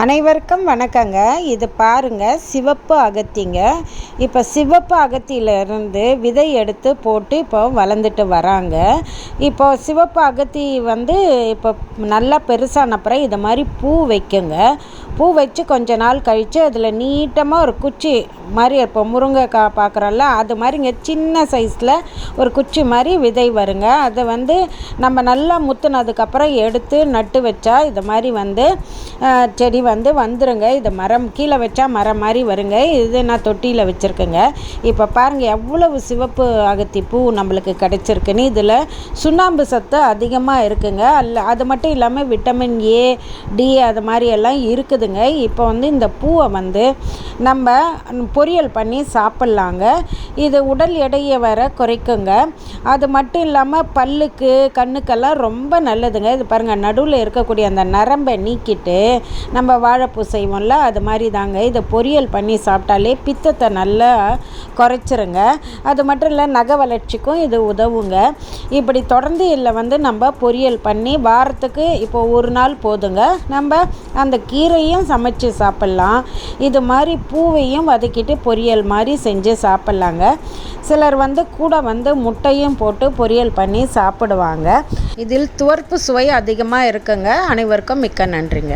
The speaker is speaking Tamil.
அனைவருக்கும் வணக்கங்க. இது பாருங்க சிவப்பு அகத்திங்க. இப்போ சிவப்பு அகத்தியிலிருந்து விதை எடுத்து போட்டு இப்போ வளர்ந்துட்டு வராங்க. இப்போ சிவப்பு அகத்தி வந்து இப்போ நல்லா பெருசானப்புறம் இது மாதிரி பூ வைக்குங்க. பூ வச்சு கொஞ்ச நாள் கழித்து அதில் நீட்டமாக ஒரு குச்சி மாதிரி இப்போ முருங்கைக்காய் பார்க்குறோம்ல அது மாதிரிங்க சின்ன சைஸில் ஒரு குச்சி மாதிரி விதை வருங்க. அதை வந்து நம்ம நல்லா முத்துனதுக்கப்புறம் எடுத்து நட்டு வச்சா இது மாதிரி வந்து செடி வந்து வந்துருங்க. இது மரம் கீழே வச்சா மரம் மாதிரி வருங்க. இது நான் தொட்டியில் வச்சுருக்கேங்க. இப்போ பாருங்கள் எவ்வளவு சிவப்பு அகத்தி பூ நம்மளுக்கு கிடச்சிருக்குன்னு. இதில் சுண்ணாம்பு சத்து அதிகமாக இருக்குங்க. அல்ல அது மட்டும் இல்லாமல் விட்டமின் ஏ டி அது மாதிரி எல்லாம் இருக்குதுங்க. இப்போ வந்து இந்த பூவை வந்து நம்ம பொரியல் பண்ணி சாப்பிட்லாங்க. இது உடல் எடையை வர குறைக்குங்க. அது மட்டும் இல்லாமல் பல்லுக்கு கண்ணுக்கெல்லாம் ரொம்ப நல்லதுங்க. இது பாருங்கள் நடுவில் இருக்கக்கூடிய அந்த நரம்பை நீக்கிட்டு நம்ம வாழைப்பூ செய்வோம்ல அது மாதிரி தாங்க. இதை பொரியல் பண்ணி சாப்பிட்டாலே பித்தத்தை நல்லா குறைச்சிருங்க. அது மட்டும் இல்லை நகை வளர்ச்சிக்கும் இது உதவுங்க. இப்படி தொடர்ந்து இல்லை வந்து நம்ம பொரியல் பண்ணி வாரத்துக்கு இப்போ ஒரு நாள் போதுங்க. நம்ம அந்த கீரையும் சமைச்சு சாப்பிட்லாம். இது மாதிரி பூவையும் வதக்கிட்டு பொரியல் மாதிரி செஞ்சு சாப்பிட்லாங்க. சிலர் வந்து கூட வந்து முட்டையும் போட்டு பொரியல் பண்ணி சாப்பிடுவாங்க. இதில் துவர்ப்பு சுவை அதிகமாக இருக்குங்க. அனைவருக்கும் மிக்க நன்றிங்க.